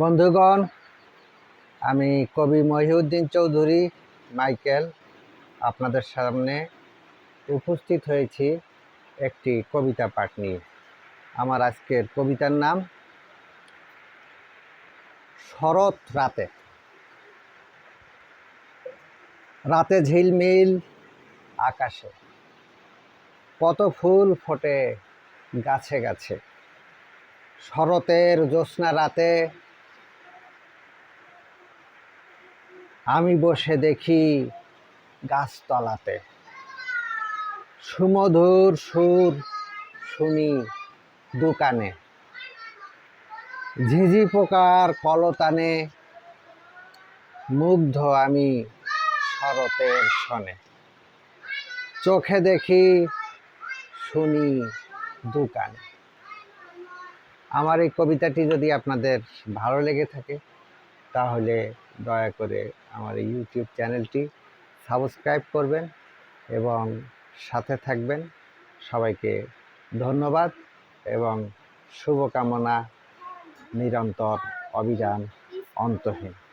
বন্ধুগণ, আমি কবি মহিউদ্দিন চৌধুরী, মাইকেল, আপনাদের সামনে উপস্থিত হয়েছি একটি কবিতা পাঠ নিয়ে। আমার আজকের কবিতার নাম, শরৎ রাতে। রাতে ঝিলমিল আকাশে, কত ফুল ফোটে গাছে গাছে। শরতের জ্যোৎস্না রাতে আমি বসে দেখি গাছতলাতে। সুমধুর সুর শুনি দোকানে। ঝিঝি পোকার কলতানে মুগ্ধ আমি শরতের শনে চোখে দেখি শুনি দোকানে। আমার এই কবিতাটি যদি আপনাদের ভালো লেগে থাকে তাহলে দয়া করে আমার ইউটিউব চ্যানেলটি সাবস্ক্রাইব করবেন এবং সাথে থাকবেন। সবাইকে ধন্যবাদ এবং শুভকামনা নিরন্তর অভিযান অন্তহীন।